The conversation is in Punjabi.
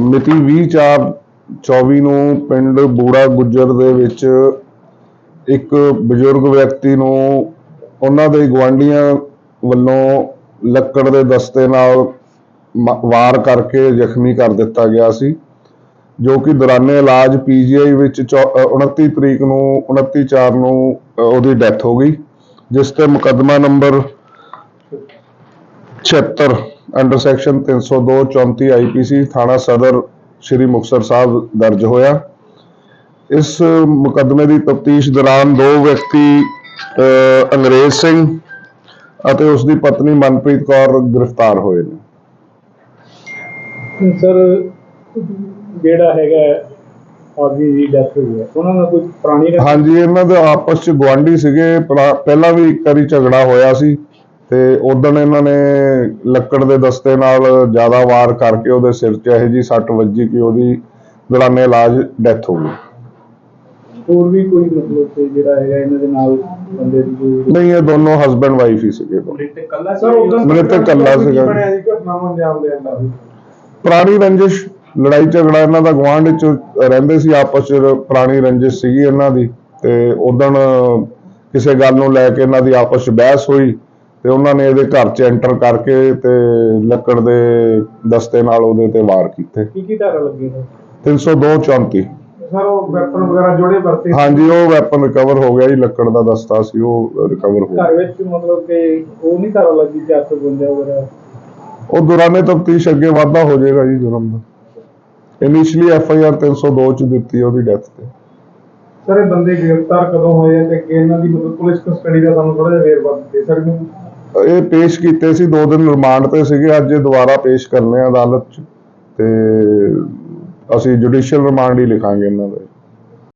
ਮਿਤੀ 20/4/24 ਨੂੰ ਪਿੰਡ ਬੂੜਾ ਗੁੱਜਰ ਦੇ ਵਿੱਚ ਇੱਕ ਬਜ਼ੁਰਗ ਵਿਅਕਤੀ ਨੂੰ ਉਹਨਾਂ ਦੇ ਗਵਾਂਢੀਆਂ ਵੱਲੋਂ ਲੱਕੜ ਦੇ ਦਸਤੇ ਨਾਲ ਵਾਰ ਕਰਕੇ ਜ਼ਖਮੀ ਕਰ ਦਿੱਤਾ ਗਿਆ ਸੀ। ਜੋ ਕਿ ਦੌਰਾਨੇ ਇਲਾਜ ਪੀਜੀਆਈ ਵਿੱਚ ਚੌ- ਅਹ 29 ਤਰੀਕ ਨੂੰ 29/4 ਨੂੰ ਉਹਦੀ ਡੈਥ ਹੋ ਗਈ ਜਿਸ ਤੇ ਮੁਕੱਦਮਾ ਨੰਬਰ 76 ਅੰਡਰ ਸੈਕਸ਼ਨ 302 34 ਆਈਪੀਸੀ ਥਾਣਾ ਸਦਰ ਸ਼੍ਰੀ ਮੁਕਤਸਰ ਸਾਹਿਬ ਦਰਜ ਹੋਇਆ। ਇਸ ਮੁਕੱਦਮੇ ਦੀ ਤਫਤੀਸ਼ ਦੌਰਾਨ ਦੋ ਵਿਅਕਤੀ ਅਹ, ਅੰਗਰੇਜ਼ ਸਿੰਘ ਅਤੇ ਉਸ ਦੀ ਪਤਨੀ ਮਨਪ੍ਰੀਤ ਕੌਰ ਗ੍ਰਿਫਤਾਰ ਹੋਏ ਨੇ। ਸਰ ਜਿਹੜਾ ਹੈਗਾ ਆਦਮੀ ਦੀ ਡੈਥ ਹੋਈ ਹੈ। ਉਹਨਾਂ ਦਾ ਕੋਈ ਪੁਰਾਣੀ ਰੰਜਿਸ਼- ਹਾਂਜੀ ਇਹਨਾਂ ਦੇ ਆਪਸ ਚ ਗਵਾਂਢੀ ਸੀਗੇ। ਪੁਰਾ- ਪਹਿਲਾਂ ਵੀ ਇੱਕ ਵਾਰੀ ਝਗੜਾ ਹੋਇਆ ਸੀ ਤੇ ਉਦੋਂ ਇਹਨਾਂ ਨੇ ਲੱਕੜ ਦੇ ਦਸਤੇ ਨਾਲ ਜ਼ਿਆਦਾ ਵਾਰ ਕਰਕੇ ਉਹਦੇ ਸਿਰ 'ਚ ਇਹੋ ਜੀ ਸੱਟ ਵੱਜੀ ਕਿ ਉਹਦੀ ਦੌਰਾਨੇ ਇਲਾਜ ਡੈਥ ਹੋ ਗਈ ਹੋਰ ਵੀ ਕੋਈ ਮਤਲਬ ਕਿ ਜਿਹੜਾ ਹੈਗਾ ਇਹਨਾਂ ਦੇ ਨਾਲ ਬੰਦੇ ਦੀ ਕੋਈ ਨਹੀਂ ਇਹ ਦੋਨੋਂ ਹਸਬੰਡ ਵਾਈਫ ਹੀ ਸੀਗੇ। ਕੱਲਾ ਸਰ ਉਦੋਂ ਮ੍ਰਿਤਕ ਇਕੱਲਾ ਸੀਗਾ। ਬਣਿਆ ਜੀ ਘਟਨਾਵਾਂ ਅੰਜਾਮ ਦੇਣ ਦਾ? ਵੀ ਪੁਰਾਣੀ ਰੰਜਿਸ਼ ਲੜਾਈ ਝਗੜਾ ਇਹਨਾਂ ਦਾ ਗੁਆਂਢ ਚ ਰਹਿੰਦੇ ਸੀ ਆਪਸ ਚ ਪੁਰਾਣੀ ਰੰਜਿਸ਼ ਸੀਗੀ ਇਹਨਾਂ ਦੀ ਤੇ ਉਦੋਂ ਕਿਸੇ ਗੱਲ ਨੂੰ ਲੈ ਕੇ ਇਹਨਾਂ ਦੀ ਆਪਸ ਚ ਬਹਿਸ ਹੋਈ ਤੇ ਉਹਨਾਂ ਨੇ ਇਹਦੇ ਘਰ ਚ ਐਂਟਰ ਕਰਕੇ ਤੇ ਲੱਕੜ ਦੇ ਦਸਤੇ ਨਾਲ ਉਹਦੇ ਤੇ ਵਾਰ ਕੀਤੇ। ਕੀ ਕੀ ਧਾਰਾ ਲੱਗੀ ਹੈ 302 34 ਸਰ ਉਹ ਵੈਪਨ ਵਗੈਰਾ ਜੋੜੇ ਵਰਤੇ ਹਾਂਜੀ ਉਹ ਵੈਪਨ ਰਿਕਵਰ ਹੋ ਗਿਆ ਜੀ ਲੱਕੜ ਦਾ ਦਸਤਾ ਸੀ ਉਹ ਰਿਕਵਰ ਹੋ ਗਿਆ। ਘਰ ਵਿੱਚ ਮਤਲਬ ਕਿ ਉਹ ਨਹੀਂ ਧਾਰਾ ਲੱਗੀ 452 ਵਗੈਰਾ? ਉਹ ਦੌਰਾਨੇ ਤਫਤੀਸ਼ ਅੱਗੇ ਵਾਧਾ ਹੋ ਜਾਏਗਾ ਜੀ ਜੁਰਮ ਦਾ। ਇਨੀਸ਼ੀਅਲੀ ਐਫ ਆਈ ਆਰ 302 ਚ ਦਿੱਤੀ ਉਹਦੀ ਡੈਥ ਤੇ। ਸਰ ਇਹ ਬੰਦੇ ਗ੍ਰਿਫਤਾਰ ਕਦੋਂ ਹੋਏ ਆ ਤੇ ਕਿ ਇਹਨਾਂ ਦੀ ਮਤਲਬ ਪੁਲਿਸ ਕਸਟਡੀ ਦਾ ਸਾਨੂੰ ਥੋੜਾ ਜਿਹਾ ਵੇਰਵਾ ਦੇ ਸਕਦੇ ਹੋ ਇਹ ਪੇਸ਼ ਕੀਤੇ ਸੀ ਦੋ ਦਿਨ ਰਿਮਾਂਡ ਤੇ ਸੀਗੇ ਅੱਜ ਇਹ ਦੁਬਾਰਾ ਪੇਸ਼ ਕਰਨੇ ਆ ਅਦਾਲਤ 'ਚ ਤੇ ਅਸੀਂ ਜੁਡੀਸ਼ੀਅਲ ਰਿਮਾਂਡ ਹੀ ਲਿਖਾਂਗੇ ਇਹਨਾਂ ਦਾ।